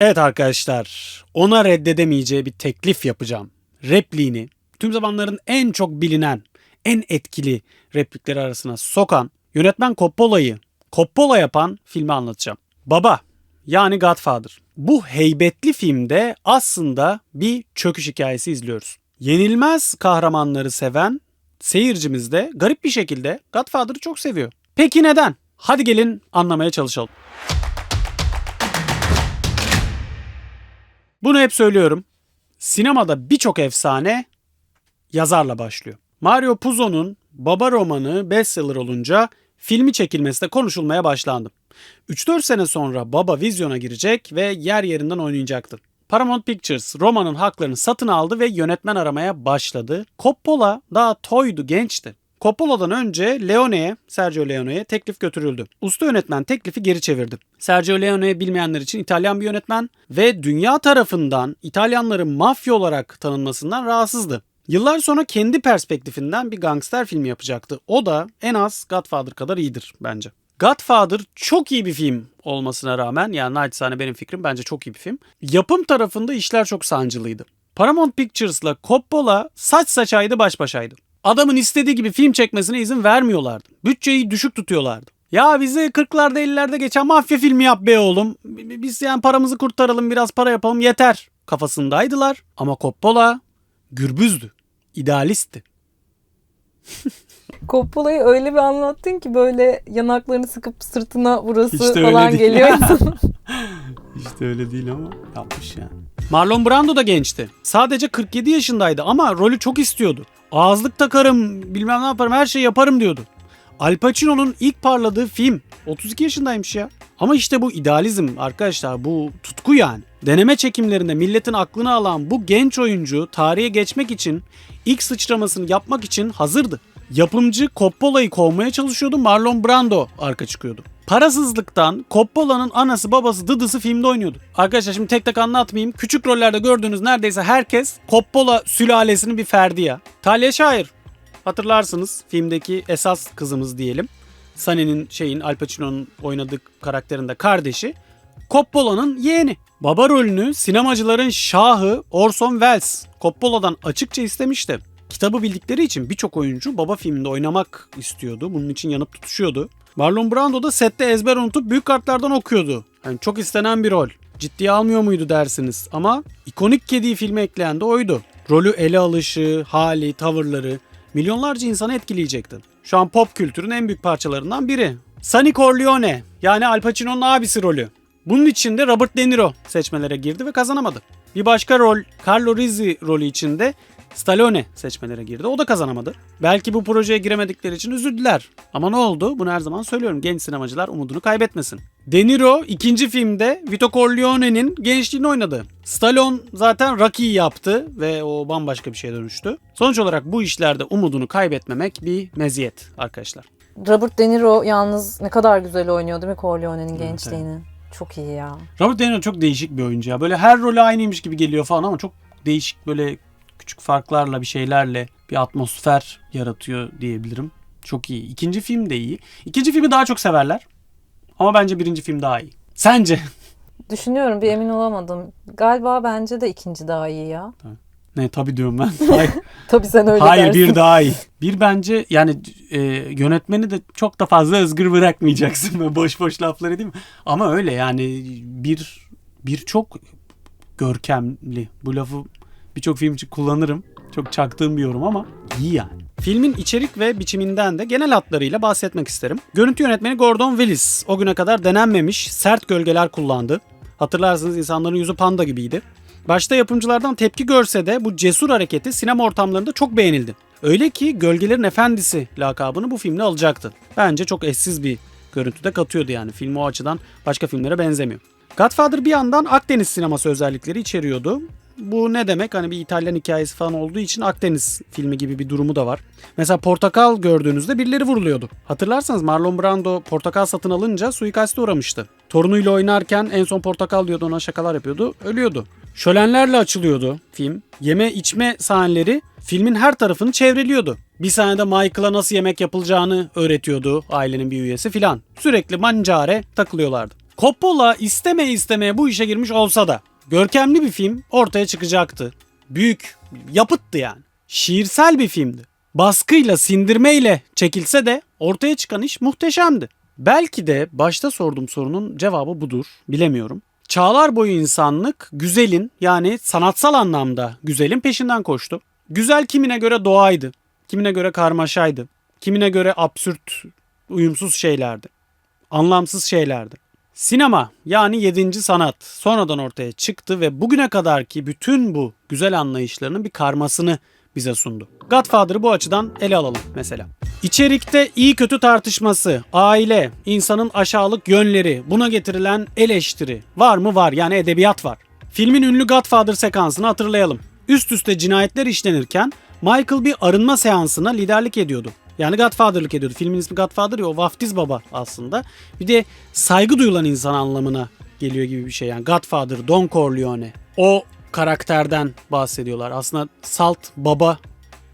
Evet arkadaşlar, ona reddedemeyeceği bir teklif yapacağım. Repliğini tüm zamanların en çok bilinen, en etkili replikleri arasına sokan yönetmen Coppola'yı Coppola yapan filmi anlatacağım. Baba yani Godfather. Bu heybetli filmde aslında bir çöküş hikayesi izliyoruz. Yenilmez kahramanları seven seyircimiz de garip bir şekilde Godfather'ı çok seviyor. Peki neden? Hadi gelin anlamaya çalışalım. Bunu hep söylüyorum. Sinemada birçok efsane yazarla başlıyor. Mario Puzo'nun Baba romanı bestseller olunca filmi çekilmesi de konuşulmaya başlandı. 3-4 sene sonra Baba vizyona girecek ve yer yerinden oynayacaktı. Paramount Pictures romanın haklarını satın aldı ve yönetmen aramaya başladı. Coppola daha toydu, gençti. Coppola'dan önce Leone'ye, Sergio Leone'ye teklif götürüldü. Usta yönetmen teklifi geri çevirdi. Sergio Leone bilmeyenler için İtalyan bir yönetmen ve dünya tarafından İtalyanların mafya olarak tanınmasından rahatsızdı. Yıllar sonra kendi perspektifinden bir gangster filmi yapacaktı. O da en az Godfather kadar iyidir bence. Godfather çok iyi bir film olmasına rağmen yani naçizane benim fikrim bence çok iyi bir film. Yapım tarafında işler çok sancılıydı. Paramount Pictures'la Coppola saç saçaydı baş başaydı. Adamın istediği gibi film çekmesine izin vermiyorlardı. Bütçeyi düşük tutuyorlardı. Ya bize 40'larda 50'lerde geçen mafya filmi yap be oğlum. Biz yani paramızı kurtaralım biraz para yapalım yeter kafasındaydılar. Ama Coppola gürbüzdü. idealistti. Coppola'yı öyle bir anlattın ki böyle yanaklarını sıkıp sırtına burası öyle falan değil. geliyor. İşte öyle değil ama yapmış yani. Marlon Brando da gençti. Sadece 47 yaşındaydı ama rolü çok istiyordu. Ağızlık takarım, bilmem ne yaparım, her şeyi yaparım diyordu. Al Pacino'nun ilk parladığı film. 32 yaşındaymış ya. Ama işte bu idealizm arkadaşlar, bu tutku yani. Deneme çekimlerinde milletin aklını alan bu genç oyuncu tarihe geçmek için, ilk sıçramasını yapmak için hazırdı. Yapımcı Coppola'yı kovmaya çalışıyordu, Marlon Brando arka çıkıyordu. Parasızlıktan Coppola'nın anası babası dıdısı filmde oynuyordu. Arkadaşlar şimdi tek tek anlatmayayım. Küçük rollerde gördüğünüz neredeyse herkes Coppola sülalesinin bir ferdi ya. Talia Shire hatırlarsınız filmdeki esas kızımız diyelim. Sunny'nin şeyin Al Pacino'nun oynadığı karakterinde kardeşi. Coppola'nın yeğeni. Baba rolünü sinemacıların şahı Orson Welles Coppola'dan açıkça istemişti. Kitabı bildikleri için birçok oyuncu baba filminde oynamak istiyordu. Bunun için yanıp tutuşuyordu. Marlon Brando da sette ezber unutup büyük kartlardan okuyordu. Yani çok istenen bir rol. Ciddiye almıyor muydu dersiniz ama ikonik kediyi filme ekleyen de oydu. Rolü ele alışı, hali, tavırları milyonlarca insanı etkileyecekti. Şu an pop kültürün en büyük parçalarından biri. Sonny Corleone yani Al Pacino'nun abisi rolü. Bunun için de Robert De Niro seçmelere girdi ve kazanamadı. Bir başka rol Carlo Rizzi rolü içinde Stallone seçmelere girdi. O da kazanamadı. Belki bu projeye giremedikleri için üzüldüler. Ama ne oldu? Bunu her zaman söylüyorum. Genç sinemacılar umudunu kaybetmesin. De Niro ikinci filmde Vito Corleone'nin gençliğini oynadı. Stallone zaten Rocky'yi yaptı ve o bambaşka bir şeye dönüştü. Sonuç olarak bu işlerde umudunu kaybetmemek bir meziyet arkadaşlar. Robert De Niro yalnız ne kadar güzel oynuyor değil mi Corleone'nin gençliğini? Çok iyi ya. Robert De Niro çok değişik bir oyuncu ya. Böyle her rolü aynıymış gibi geliyor falan ama çok değişik böyle küçük farklarla bir şeylerle bir atmosfer yaratıyor diyebilirim. Çok iyi. İkinci film de iyi. İkinci filmi daha çok severler. Ama bence birinci film daha iyi. Sence? Düşünüyorum bir emin olamadım. Galiba bence de ikinci daha iyi ya. ne tabii diyorum ben. Hayır, Tabii sen öyle hayır dersin. bir daha iyi. Bir bence yani e, yönetmeni de çok da fazla özgür bırakmayacaksın. Böyle boş boş lafları değil mi? Ama öyle yani bir bir çok görkemli. Bu lafı birçok film için kullanırım. Çok çaktığım bir yorum ama iyi yani. Filmin içerik ve biçiminden de genel hatlarıyla bahsetmek isterim. Görüntü yönetmeni Gordon Willis o güne kadar denenmemiş sert gölgeler kullandı. Hatırlarsınız insanların yüzü panda gibiydi. Başta yapımcılardan tepki görse de bu cesur hareketi sinema ortamlarında çok beğenildi. Öyle ki Gölgelerin Efendisi lakabını bu filmle alacaktı. Bence çok eşsiz bir görüntüde katıyordu yani. Film o açıdan başka filmlere benzemiyor. Godfather bir yandan Akdeniz sineması özellikleri içeriyordu. Bu ne demek? Hani bir İtalyan hikayesi falan olduğu için Akdeniz filmi gibi bir durumu da var. Mesela portakal gördüğünüzde birileri vuruluyordu. Hatırlarsanız Marlon Brando portakal satın alınca suikaste uğramıştı. Torunuyla oynarken en son portakal diyordu ona şakalar yapıyordu. Ölüyordu. Şölenlerle açılıyordu film. Yeme içme sahneleri filmin her tarafını çevreliyordu. Bir sahnede Michael'a nasıl yemek yapılacağını öğretiyordu ailenin bir üyesi filan. Sürekli mancare takılıyorlardı. Coppola istemeye istemeye bu işe girmiş olsa da görkemli bir film ortaya çıkacaktı. Büyük, yapıttı yani. Şiirsel bir filmdi. Baskıyla, sindirmeyle çekilse de ortaya çıkan iş muhteşemdi. Belki de başta sorduğum sorunun cevabı budur. Bilemiyorum. Çağlar boyu insanlık güzelin yani sanatsal anlamda güzelin peşinden koştu. Güzel kimine göre doğaydı, kimine göre karmaşaydı, kimine göre absürt, uyumsuz şeylerdi, anlamsız şeylerdi. Sinema yani yedinci sanat sonradan ortaya çıktı ve bugüne kadarki bütün bu güzel anlayışlarının bir karmasını bize sundu. Godfather'ı bu açıdan ele alalım mesela. İçerikte iyi kötü tartışması, aile, insanın aşağılık yönleri, buna getirilen eleştiri var mı var yani edebiyat var. Filmin ünlü Godfather sekansını hatırlayalım. Üst üste cinayetler işlenirken Michael bir arınma seansına liderlik ediyordu. Yani Godfather'lık ediyordu. Filmin ismi Godfather ya o vaftiz baba aslında. Bir de saygı duyulan insan anlamına geliyor gibi bir şey. Yani Godfather, Don Corleone. O karakterden bahsediyorlar. Aslında salt baba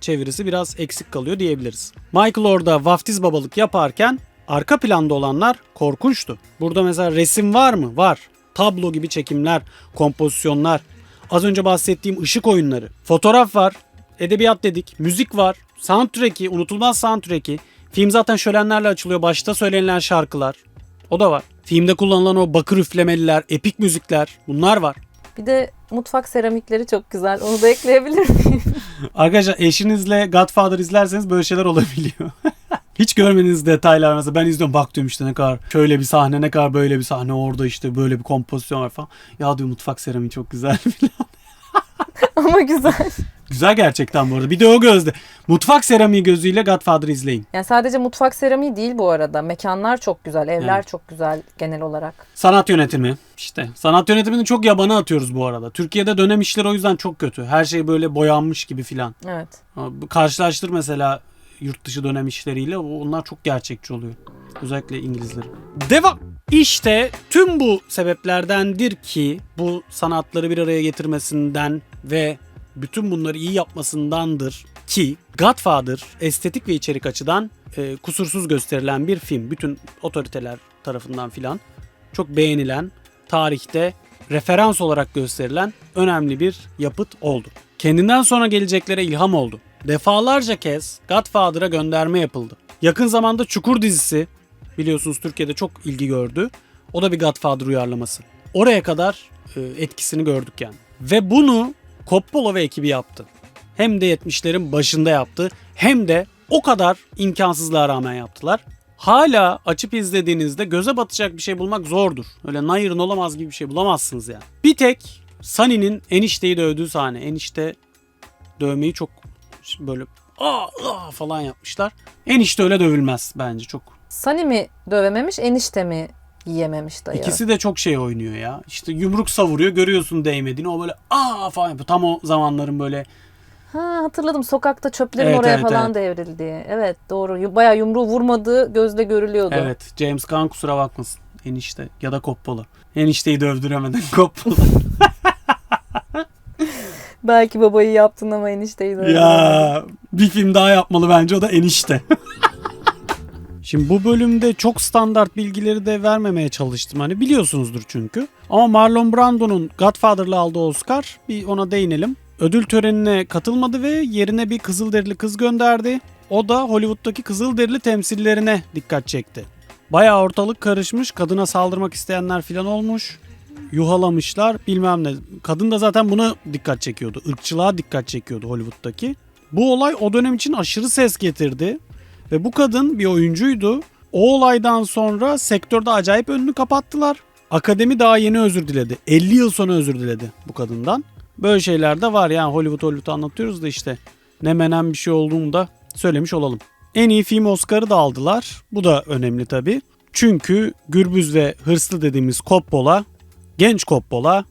çevirisi biraz eksik kalıyor diyebiliriz. Michael orada vaftiz babalık yaparken arka planda olanlar korkunçtu. Burada mesela resim var mı? Var. Tablo gibi çekimler, kompozisyonlar. Az önce bahsettiğim ışık oyunları. Fotoğraf var. Edebiyat dedik. Müzik var. Soundtrack'i, unutulmaz soundtrack'i. Film zaten şölenlerle açılıyor. Başta söylenilen şarkılar. O da var. Filmde kullanılan o bakır üflemeliler, epik müzikler. Bunlar var. Bir de mutfak seramikleri çok güzel. Onu da ekleyebilir miyim? Arkadaşlar eşinizle Godfather izlerseniz böyle şeyler olabiliyor. Hiç görmediğiniz detaylar mesela ben izliyorum bak diyorum işte ne kadar şöyle bir sahne ne kadar böyle bir sahne orada işte böyle bir kompozisyon var falan. Ya diyor mutfak seramiği çok güzel falan. Ama güzel. Güzel gerçekten bu arada. Bir de o gözde. Mutfak seramiği gözüyle Godfather izleyin. Yani sadece mutfak seramiği değil bu arada. Mekanlar çok güzel, evler Evet. çok güzel genel olarak. Sanat yönetimi işte. Sanat yönetimini çok yabana atıyoruz bu arada. Türkiye'de dönem işleri o yüzden çok kötü. Her şey böyle boyanmış gibi filan. Evet. Ama bu- Karşılaştır mesela yurt dışı dönem işleriyle o- onlar çok gerçekçi oluyor. Özellikle İngilizlerin. Devam. İşte tüm bu sebeplerdendir ki bu sanatları bir araya getirmesinden ve bütün bunları iyi yapmasındandır ki Godfather estetik ve içerik açıdan e, kusursuz gösterilen bir film. Bütün otoriteler tarafından filan çok beğenilen, tarihte referans olarak gösterilen önemli bir yapıt oldu. Kendinden sonra geleceklere ilham oldu. Defalarca kez Godfather'a gönderme yapıldı. Yakın zamanda Çukur dizisi biliyorsunuz Türkiye'de çok ilgi gördü. O da bir Godfather uyarlaması. Oraya kadar e, etkisini gördük yani. Ve bunu Coppola ve ekibi yaptı. Hem de 70'lerin başında yaptı hem de o kadar imkansızlığa rağmen yaptılar. Hala açıp izlediğinizde göze batacak bir şey bulmak zordur. Öyle Nayır'ın olamaz gibi bir şey bulamazsınız yani. Bir tek Sunny'nin enişteyi dövdüğü sahne. Enişte dövmeyi çok böyle aa, aa falan yapmışlar. Enişte öyle dövülmez bence çok. Sani mi dövememiş, enişte mi yiyememiş dayı? İkisi de çok şey oynuyor ya. İşte yumruk savuruyor görüyorsun değmediğini o böyle aa falan yapıyor. Tam o zamanların böyle Ha hatırladım sokakta çöplerin Evet, oraya evet, falan devrildiği. Evet doğru. Bayağı yumruğu vurmadığı gözle görülüyordu. evet James Gunn kusura bakmasın enişte ya da Coppola. Enişteyi dövdüremeden Coppola. Belki babayı yaptın ama enişteyi de ya bir film daha yapmalı bence o da enişte. Şimdi bu bölümde çok standart bilgileri de vermemeye çalıştım. Hani biliyorsunuzdur çünkü. Ama Marlon Brando'nun Godfather'la aldığı Oscar bir ona değinelim. Ödül törenine katılmadı ve yerine bir Kızılderili kız gönderdi. O da Hollywood'daki Kızılderili temsillerine dikkat çekti. Bayağı ortalık karışmış. Kadına saldırmak isteyenler filan olmuş. Yuhalamışlar bilmem ne. Kadın da zaten buna dikkat çekiyordu. Irkçılığa dikkat çekiyordu Hollywood'daki. Bu olay o dönem için aşırı ses getirdi. Ve bu kadın bir oyuncuydu. O olaydan sonra sektörde acayip önünü kapattılar. Akademi daha yeni özür diledi. 50 yıl sonra özür diledi bu kadından. Böyle şeyler de var yani Hollywood Hollywood anlatıyoruz da işte ne menen bir şey olduğunu da söylemiş olalım. En iyi film Oscar'ı da aldılar. Bu da önemli tabii. Çünkü gürbüz ve hırslı dediğimiz Coppola, genç Coppola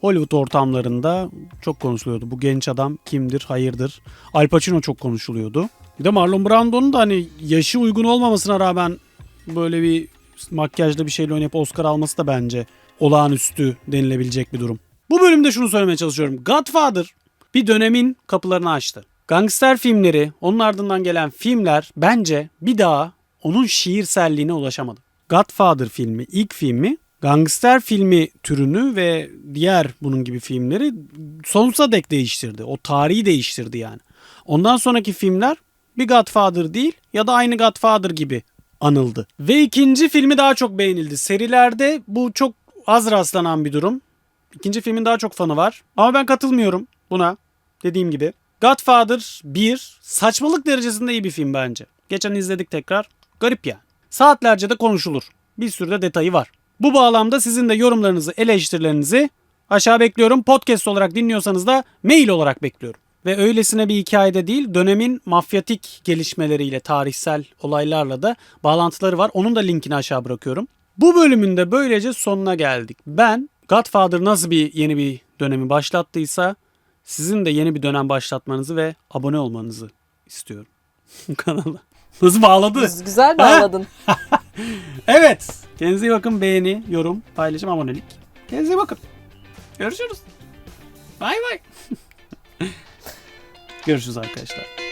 Hollywood ortamlarında çok konuşuluyordu. Bu genç adam kimdir, hayırdır. Al Pacino çok konuşuluyordu. Bir de Marlon Brando'nun da hani yaşı uygun olmamasına rağmen böyle bir makyajda bir şeyle oynayıp Oscar alması da bence olağanüstü denilebilecek bir durum. Bu bölümde şunu söylemeye çalışıyorum. Godfather bir dönemin kapılarını açtı. Gangster filmleri, onun ardından gelen filmler bence bir daha onun şiirselliğine ulaşamadı. Godfather filmi, ilk filmi gangster filmi türünü ve diğer bunun gibi filmleri sonsuza dek değiştirdi. O tarihi değiştirdi yani. Ondan sonraki filmler bir Godfather değil ya da aynı Godfather gibi anıldı. Ve ikinci filmi daha çok beğenildi. Serilerde bu çok az rastlanan bir durum. İkinci filmin daha çok fanı var. Ama ben katılmıyorum buna. Dediğim gibi. Godfather 1 saçmalık derecesinde iyi bir film bence. Geçen izledik tekrar. Garip yani. Saatlerce de konuşulur. Bir sürü de detayı var. Bu bağlamda sizin de yorumlarınızı, eleştirilerinizi aşağı bekliyorum. Podcast olarak dinliyorsanız da mail olarak bekliyorum. Ve öylesine bir hikayede değil, dönemin mafyatik gelişmeleriyle, tarihsel olaylarla da bağlantıları var. Onun da linkini aşağı bırakıyorum. Bu bölümün de böylece sonuna geldik. Ben Godfather nasıl bir yeni bir dönemi başlattıysa sizin de yeni bir dönem başlatmanızı ve abone olmanızı istiyorum. Kanala. Nasıl bağladı? Güz- Güzel bağladın. Evet. Kendinize iyi bakın. Beğeni, yorum, paylaşım, abonelik. Kendinize iyi bakın. Görüşürüz. Bay bay. Görüşürüz arkadaşlar.